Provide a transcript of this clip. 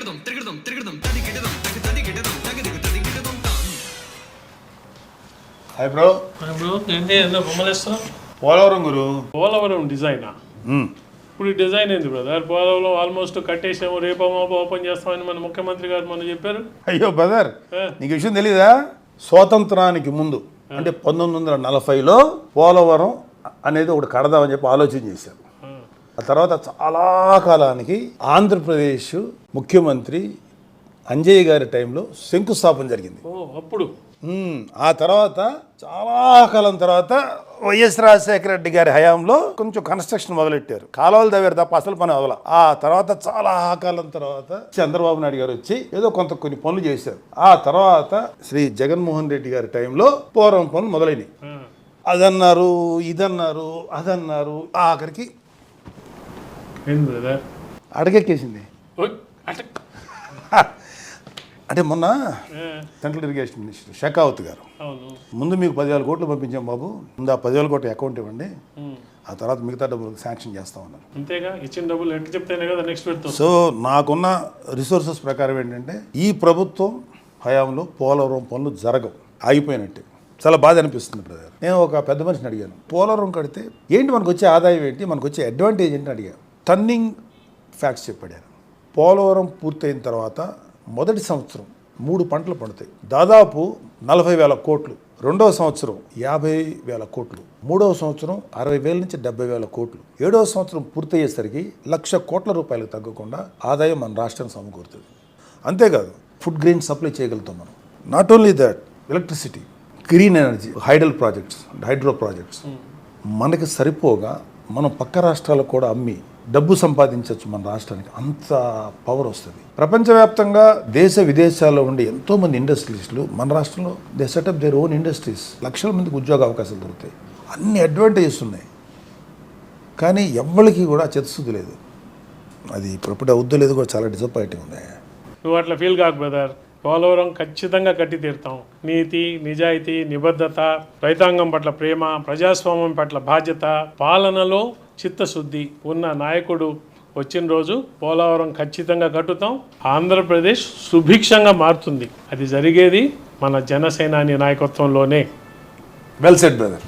తిరగడం తిరగడం తిరగడం తది తగి తది తగి దిగు తది గిడదం తాం. హాయ్ బ్రో బ్రో ఏంటి? బొమ్మలేస్తున్నావు పోలవరం గురు. పోలవరం డిజైనా. ఇప్పుడు ఈ డిజైన్ ఏంది బ్రదర్? పోలవరం ఆల్మోస్ట్ కట్టేసాము రేపు మాపు ఓపెన్ చేస్తామని మన ముఖ్యమంత్రి గారు మనం చెప్పారు. అయ్యో బ్రదర్? నీకు విషయం తెలీదా? స్వాతంత్రానికి ముందు అంటే పంతొమ్మిది వందల నలభైలో పోలవరం అనేది ఒకటి కడదామని చెప్పి ఆలోచన చేశారు. ఆ, తర్వాత చాలా కాలానికి ఆంధ్రప్రదేశ్ ముఖ్యమంత్రి అంజయ్య గారి టైంలో శంకుస్థాపన జరిగింది. ఓ అప్పుడు. ఆ తర్వాత చాలా కాలం తర్వాత వైఎస్ రాజశేఖర రెడ్డి గారి హయాంలో కొంచెం కన్స్ట్రక్షన్ మొదలెట్టారు. కాలువలు తవ్వారు తప్ప అసలు పని అవల ఆ తర్వాత చాలా కాలం తర్వాత చంద్రబాబు నాయుడు గారు వచ్చి ఏదో కొంత కొన్ని పనులు చేశారు. ఆ తర్వాత శ్రీ జగన్మోహన్ రెడ్డి గారి టైంలో పూర్వం పనులు మొదలైనవి అదన్నారు ఇదన్నారు అదన్నారు ఆఖరికి అడగెక్కేసింది. అట మొన్న సెంట్రల్ ఇరిగేషన్ మినిస్టర్ షెకావత్ గారు ముందు మీకు పదివేల కోట్లు పంపించాం బాబు ముందు ఆ పదివేల కోట్ల అకౌంట్ ఇవ్వండి ఆ తర్వాత మిగతా డబ్బులు శాంక్షన్ అంతేగా? ఇచ్చిన డబ్బులు ఎట్లా చెప్తేనే కదా నెక్స్ట్ సో నాకున్న రిసోర్సెస్ ప్రకారం ఏంటంటే ఈ ప్రభుత్వం హయాంలో పోలవరం పనులు జరగవు ఆగిపోయినట్టే. చాలా బాధ అనిపిస్తుంది బ్రదర్. నేను ఒక పెద్ద మనిషిని అడిగాను పోలవరం కడితే ఏంటి మనకు వచ్చే ఆదాయం ఏంటి మనకు వచ్చే అడ్వాంటేజ్ ఏంటి అడిగాను. టర్నింగ్ ఫ్యాక్ట్స్ చెప్పాడు. ఆయన. పోలవరం పూర్తయిన తర్వాత మొదటి సంవత్సరం మూడు పంటలు పండుతాయి. దాదాపు నలభై వేల కోట్లు. రెండవ సంవత్సరం యాభై వేల కోట్లు. మూడవ సంవత్సరం అరవై వేల నుంచి డెబ్బై వేల కోట్లు. ఏడవ సంవత్సరం పూర్తయ్యేసరికి లక్ష కోట్ల రూపాయలకు తగ్గకుండా ఆదాయం మన రాష్ట్రానికి సమకూరుతుంది. అంతేకాదు ఫుడ్ గ్రెయిన్ సప్లై చేయగలుగుతాం మనం. Not only that electricity green energy hydel projects hydro projects మనకి సరిపోగా మనం పక్క రాష్ట్రాలకు కూడా అమ్మి డబ్బు సంపాదించవచ్చు మన రాష్ట్రానికి. అంత పవర్ వస్తుంది. ప్రపంచవ్యాప్తంగా దేశ విదేశాల్లో ఉండే ఎంతో మంది ఇండస్ట్రీస్లు మన రాష్ట్రంలో they set up their own industries లక్షల మందికి ఉద్యోగ అవకాశాలు దొరుకుతాయి. అన్ని అడ్వాంటేజెస్ ఉన్నాయి. కానీ ఎవ్వరికి కూడా చిత్తశుద్ధి లేదు. అది ఇప్పుడు అవుద్దో లేదు కూడా చాలా డిసప్పాయింటింగ్ ఉంది. నువ్వు అట్లా ఫీల్ కాకు బ్రదర్ పోలవరం ఖచ్చితంగా కట్టి తీరుతాం. నీతి నిజాయితీ నిబద్ధత రైతాంగం పట్ల ప్రేమ ప్రజాస్వామ్యం పట్ల బాధ్యత పాలనలో చిత్తశుద్ధి ఉన్న నాయకుడు వచ్చిన రోజు పోలవరం ఖచ్చితంగా కట్టుతాం. ఆంధ్రప్రదేశ్ సుభిక్షంగా మారుతుంది. అది జరిగేది మన జనసేనాని నాయకత్వంలోనే. Well set brother